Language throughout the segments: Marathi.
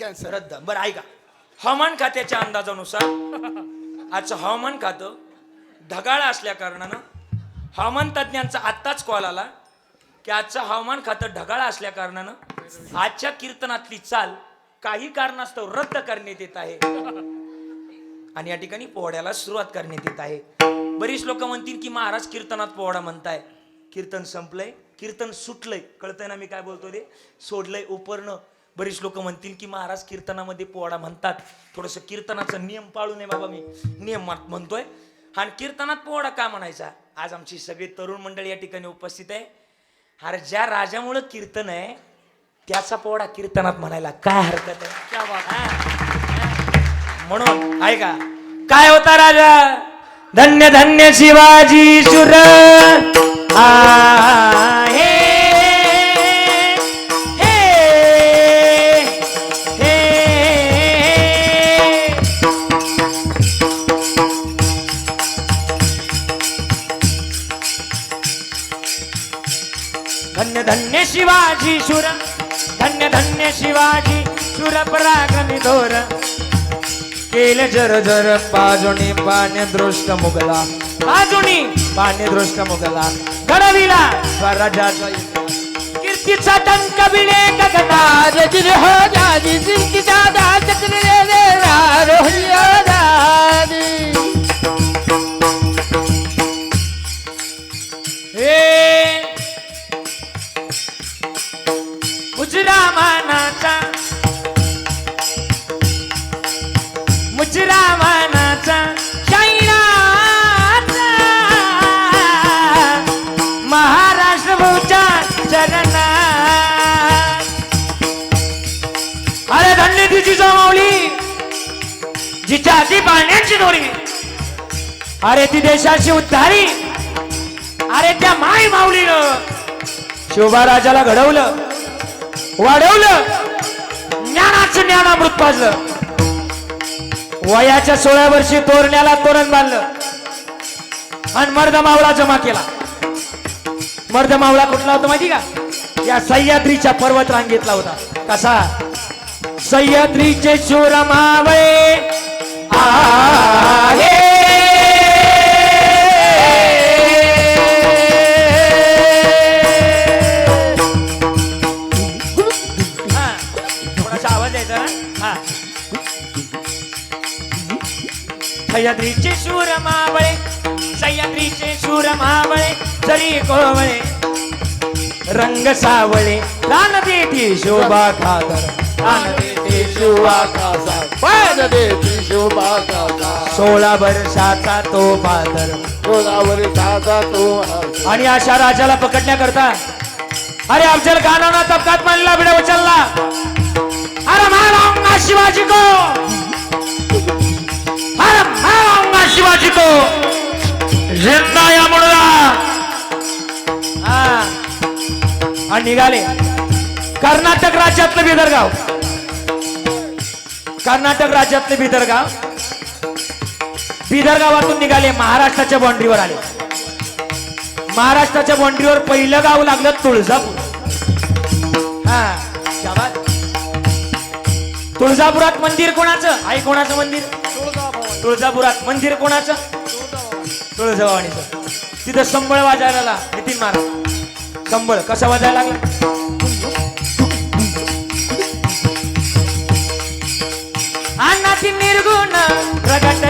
कॅन्सर रद्द. बरं ऐका. हवामान खात्याच्या अंदाजानुसार आजचं हवामान खातं ढगाळ असल्या कारणानं हवामान तज्ज्ञांचा आत्ताच कॉल आला की आजचं हवामान खातं ढगाळ असल्या कारणानं आजच्या कीर्तनातली चाल काही कारणास्तव रद्द करण्यात येत आहे. आणि या ठिकाणी पोहड्याला सुरुवात करण्यात येत आहे. बरीच लोक म्हणतील की महाराज कीर्तनात पोहडा म्हणताय. कीर्तन संपलंय कीर्तन सुटलंय. कळतंय ना मी काय बोलतो ते? सोडलंय उपरणं. बरीच लोक म्हणतील की महाराज कीर्तनामध्ये पोवाडा म्हणतात. थोडस कीर्तनाचा नियम पाळू नये बाबा मी. नियम म्हणतोय. आणि कीर्तनात पोवाडा का म्हणायचा? आज आमची सगळी तरुण मंडळी या ठिकाणी उपस्थित आहे. अरे ज्या राजामुळं कीर्तन आहे त्याचा पोवाडा कीर्तनात म्हणायला काय हरकत आहे. म्हणून ऐका. काय होता राजा? धन्य धन्य शिवाजी शुर शिवाजी शुर पराक्रमी धोर केले जर जर पाजुनी पाण्य दृष्ट मुगला. पाजुनी पाण्य दृष्ट मुगला. घडविला स्वराजाचा कीर्तीचा टंक बिळे गगना. दादाजी हो दादी जिंकी दादा चक्र रे रे हो दादी जिच्या हाती दोरी. अरे ती देशाची उद्धारी. अरे त्या माय माऊलीनं शिवबा राजाला घडवलं वाढवलं ज्ञानाचं ज्ञानामृत पाजलं. वयाच्या सोळा वर्षी तोरण्याला तोरण बांधलं. आणि मर्द मावळा जमा केला. मर्द मावळा कुठला होता माहिती का? या सह्याद्रीच्या पर्वत रांगेतला होता. कसा? सह्याद्रीचे शूर मावळे सह्याद्रीचे शूर मावळे सह्याद्रीचे शूर मावळे जरी कोवळे रंग सावळे दान देती शोभा खादर दान देती शोभा खादर पाद देती सोळा वर्षाचा तो बादर. गोदावरी कासा तो. आणि अशा राजाला पकडण्याकरता अरे अफजल खानानं तबकात मानला बिडा उचलला. अरे मारांगा शिवाजी को. अरे मारांगा शिवाजी को. जिंदा या हा. आणि निघाले. कर्नाटक राज्यातलं बिदरगाव. कर्नाटक राज्यातले बिदरगाव बिदरगावातून निघाले महाराष्ट्राच्या बाउंड्रीवर आले. महाराष्ट्राच्या बाउंड्रीवर पहिलं गाव लागलं तुळजापूर. हा तुळजापुरात मंदिर कोणाचं? आहे कोणाचं मंदिर? तुळजापुरात मंदिर कोणाचं? तुळजाभवानीचं. तिथं संबळ वाजायला नितीन महाराज. संबळ कसा वाजायला लागला? ಪ್ರಗಟ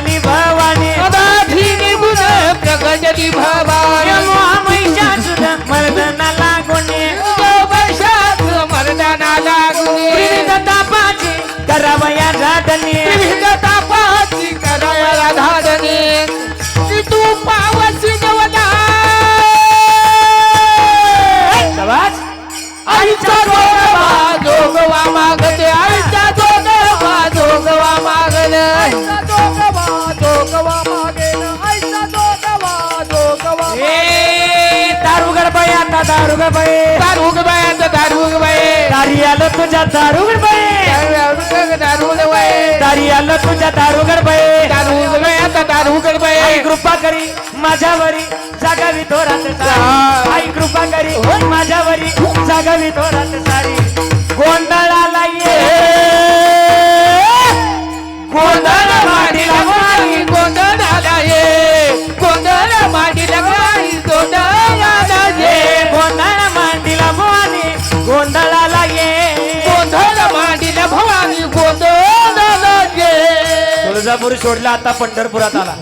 बाई. आता दारुगड बाई दारुग बायांचा दारुग बाई. दारी आलं तुझ्या दारुगड बाई. दारुग बाई. दारी आलं तुझ्या बाई. दारुग बायांचा दारुग आई बाई. कृपा करी माझ्यावरी जागावी थोरात सारी. आई कृपा करी माझ्यावरी जागावी थोरात सारी. गोंधळाला ये. तुळजापूर सोडला आता पंढरपुरात आला.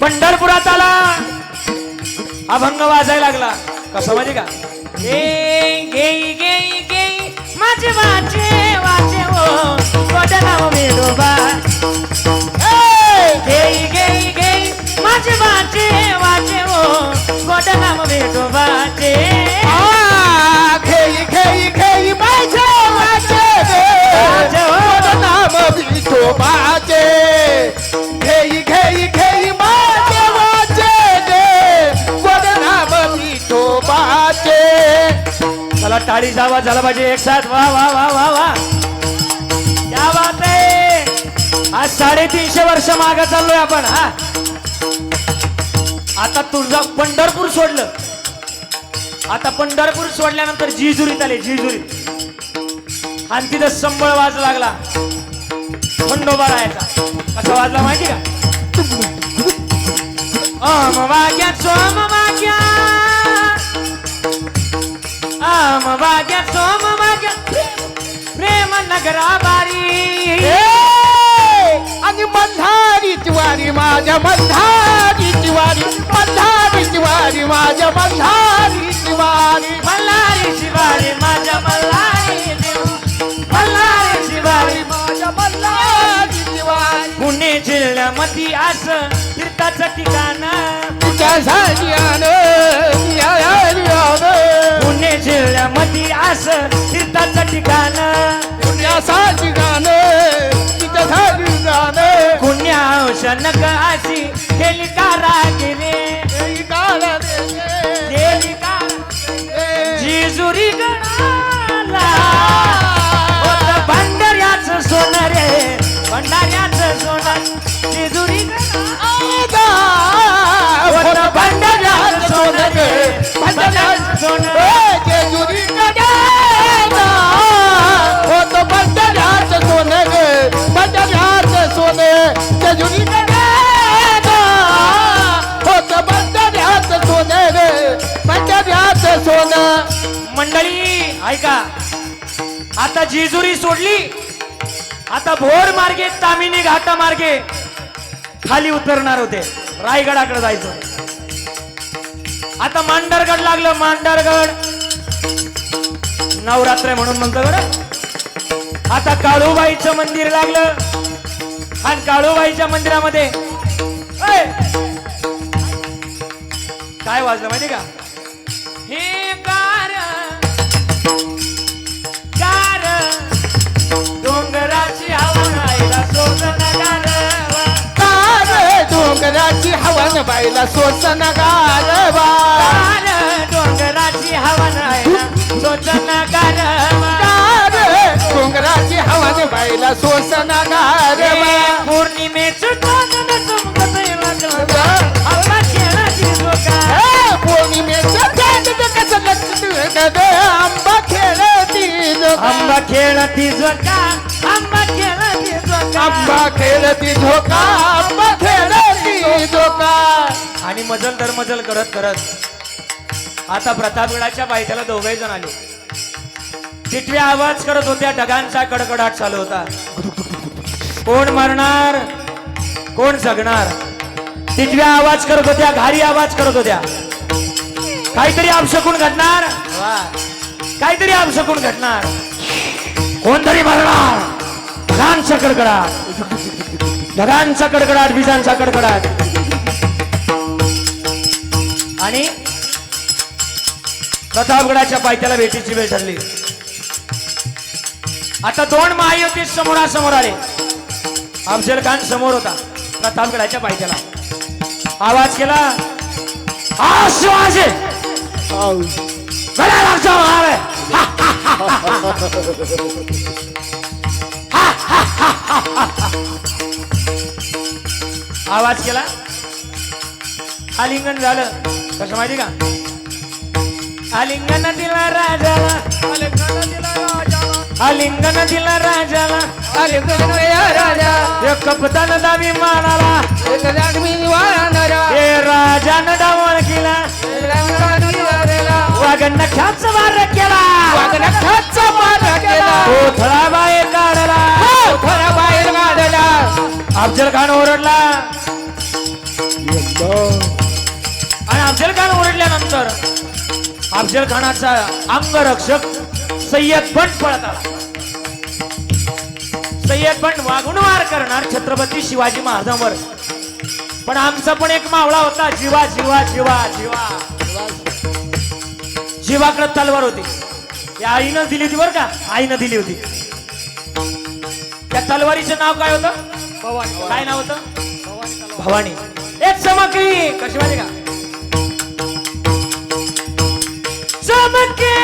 पंढरपुरात आला. अभंग वाजायला लागला. कसा माहिती का? गे गे गे गे माझे वाचे वाचे हो गोड नाव मेडोबा गे गे गे माझे वाचे वाचे हो गोड नाव नाम विठोबाचे घेई घेई घेई गे. नाम विठोबाचे चला टाळी जावा झाला पाहिजे एक साथ. वा वा वा वा वा. या बात आहे. आज साडेतीनशे वर्ष माग चाललोय आपण हा. आता तुळजा पंढरपूर सोडलं. आता पंढरपूर सोडल्यानंतर जिजुरीत आले जिजुरीत. आणि तिथं संबळ वाज लागला. खंडोबा राहायचा. कसा वाजला माहिती का? ओम वाग्या सोम वाग्या आम वाग्या सोम वाग्या प्रेम नगरा बारी आणि मल्हारीची वारी माझ्या मल्हारीची वारी मल्हारीची वारी माझ्या मल्हारीची वारी मल्हारी शिवारी माझ्या मल्हारी जिल्ह्यामध्ये आस तीर्थाचं ठिकाण. पुणे जिल्ह्यामध्ये आस तीर्थाचं ठिकाण. पुण्या औषण अशी गेली कारागिरी गेली कार जिजुरी गणाला. होत भंडाऱ्याचं सोनं रे भंडाऱ्याचं सोनं. मंडळी ऐका आता जेजुरी सोडली आता भोर मार्गे तामिनी घाटा मार्गे खाली उतरणार होते. रायगडाकडे जायचं आता मांडरगड लागलं मांडरगड. नवरात्र म्हणून म्हणतो बरं. आता काळूबाईचं मंदिर लागलं. आणि काळूबाईच्या मंदिरामध्ये काय वाजलं माहिती का? हे कार कार डोंगराची हवा राहिला डोंगराची हवन बाईला सोसन गारवा कार डोंगराची सोसन गारवा. डोंगराची हवन बाईला सोसन गारवा पौर्णिमेचं लचकतं ग, आंबा खेळती. आंबा खेळती जोका आंबा खेळती जोका आंबा खेळती झोका आंबा खेळती झोका आणि मजल दर मजल करत करत. आता प्रतापगडाच्या पायथ्याला दोघे जण आले. टिटव्या आवाज करत होत्या ढगांचा कडकडाट चालू होता. कोण मरणार? कोण जगणार? टिटव्या आवाज करत होत्या घारी आवाज करत होत्या. काहीतरी अपशकून घडणार? वा. काहीतरी अपशकून घडणार. कोणतरी मरणार? ढगांचा कडकडाट. ढगांचा कडकडाट विजांचा कडकडाट. आणि प्रतापगडाच्या पायथ्याला भेटीची वेळ ठरली. आता दोन महायुती समोरासमोर आले. अफजल खान समोर होता प्रतापगडाच्या पायथ्याला. आवाज केला "हा, शिवाजी गडाला जाऊ आवाज केला. आलिंगन झालं. कसं माहिती का? आलिंगन दिला राजाला. आलिंगन दिला राजाला. गणया राजा हे कपतान दावी मानाला. एक हे राजानं डावळ केला वागण ख्याच वार केला. वागणं खाचा मार केला. कोथळा बाहेर काढला. खरा बाहेर अफजल खान ओरडला. आणि अफजल खान ओरडल्यानंतर अफजल खानाचा अंगरक्षक सय्यद बंड पळत आला. सय्यद बंड वागून वार करणार छत्रपती शिवाजी महाराजांवर. पण आमचा पण एक मावळा होता जीवा जीवा जीवा जीवा. जीवाकडे तलवार होती. या आईनं दिली होती बरं का? आईनं दिली होती. त्या तलवारीचं नाव काय होतं? काय नाव होतं? भवानी. एक चमकली. कशी माहिती का? चमके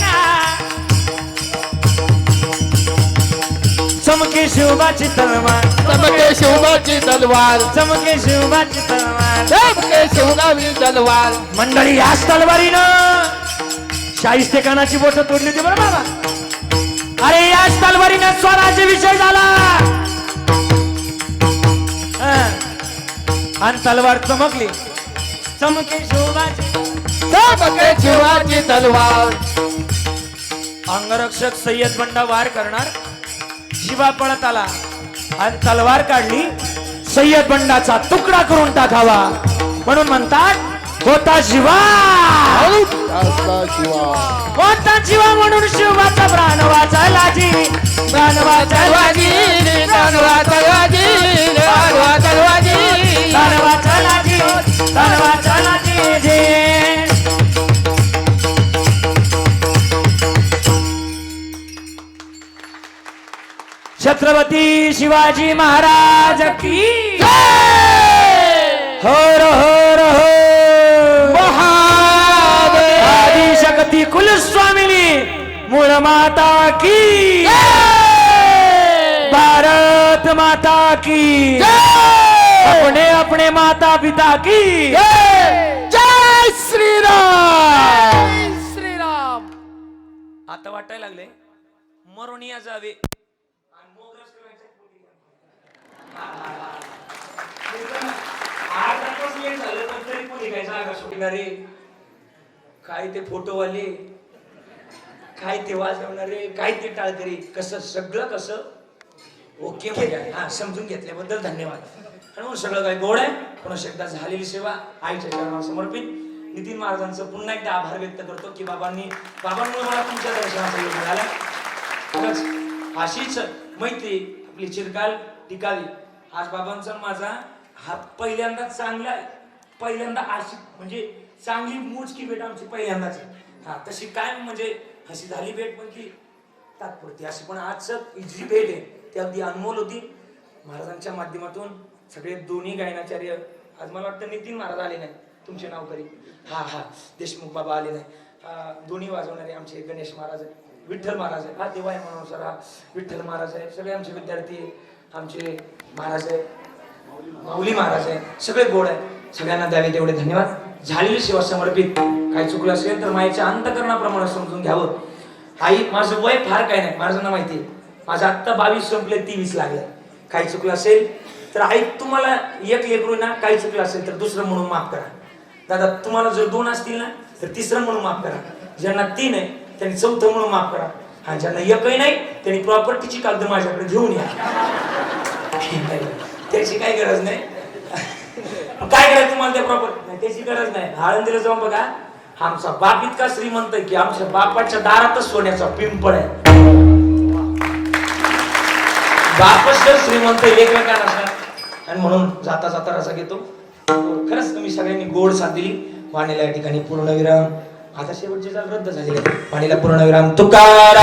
ना. चमके शिवबाची तलवार. चमके शिवगाची तलवार. चमके शिवबाची तलवार. चमके शिवगावी तलवार. मंडळी याच तलवारीनं शाहिस्ते खानाची बोट तोडली होती बरं बाबा. अरे याच तलवारीनं स्वराज्य विषय झाला. हं. आणि तलवार चमकली. चमके शोभाची चमके शिवाची तलवार. अंगरक्षक सय्यद बंडा वार करणार. शिवा पळत आला. आणि तलवार काढली. सय्यद बंडाचा तुकडा करून टाकावा. म्हणून म्हणतात होता शिवा शिवा होता जीवा म्हणून शिवाचा प्राण वाचायला जी. प्राण वाचायला तलवा तलवाजी तलवा तलवाजी प्राण वाचायला जी. प्राण वाचायला जी. जी. छत्रपती शिवाजी महाराज की. होर होर हो. आदिशक्ती कुलस्वामिनी मूळ माता की। भारत माता की। अपने अपने माता पिता की। जय! श्रीराम! श्रीराम! आता वाटायला लागले मरोनिया जावे. काय ते फोटोवाले? काय ते वाजवणारे? काय ते टाळकरी? कसं सगळं कसं? ओके म्हणजे हा समजून घेतल्याबद्दल धन्यवाद. आणि मग सगळं काय गोड आहे. पुन्हा एकदा झालेली सेवा. आईच्या चरणावर समर्पित. नितीन महाराजांचं पुन्हा एकदा आभार व्यक्त करतो की बाबांनी बाबांमुळे मला तुमच्या दर्शनाचा योग मिळाला खरंच अशीच मैत्री आपली चिरकाल टिकावी. आज बाबांचा माझा हा पहिल्यांदा चांगला आहे. पहिल्यांदा अशी म्हणजे चांगली मोजकी भेट आमची पहिल्यांदाच हा तशी काय म्हणजे अशी झाली भेट पण की तात्पुरती. अशी पण आजचं जी भेट आहे ती अगदी अनमोल होती. महाराजांच्या माध्यमातून सगळे दोन्ही गायनाचार्य आज मला वाटतं नितीन महाराज आले नाही तुमचे नाव करी हा हा देशमुख बाबा आले नाही दोन्ही वाजवणारे आमचे गणेश महाराज आहे विठ्ठल महाराज आहे हा देवाय म्हणून हा विठ्ठल महाराज आहे सगळे आमचे विद्यार्थी आमचे महाराज आहे माऊली महाराज आहे सगळे गोड आहे सगळ्यांना द्यावे तेवढे धन्यवाद. झालेली सेवा समर्पित. काही चुकलं असेल तर माईच्या अंतकरणाप्रमाणे समजून घ्यावं. आई माझं वय फार काय नाही. महाराजांना माहिती आहे. माझं आत्ता बावीस संपले तेवीस लागलं. काही चुकलं असेल तर आई तुम्हाला एक लेकरू ना काही चुकलं असेल तर दुसरं म्हणून माफ करा. दादा तुम्हाला जर दोन असतील ना तर तिसरं म्हणून माफ करा. ज्यांना तीन आहे त्यांनी चौथं म्हणून माफ करा. हा ज्यांना एकही नाही त्यांनी प्रॉपर्टीची कागद माझ्याकडे घेऊन या. त्याची काही गरज नाही. काय करायचं तुम्हाला त्या प्रॉपर्टी नाही त्याची गरज नाही. आळंदीला जाऊन बघा. आमचा बाप इतका श्रीमंत की आमच्या बापाच्या दारातच सोन्याचा पिंपळ आहे. बापच तर श्रीमंत एकमेकांना असणार आणि म्हणून जाता जाता रसा घेतो. खरंच तुम्ही सगळ्यांनी गोड साथ दिली. वाणीला या ठिकाणी पूर्णविराम. आता शेवटची चाल रद्द झाली वाणीला पूर्णविराम. तुकारा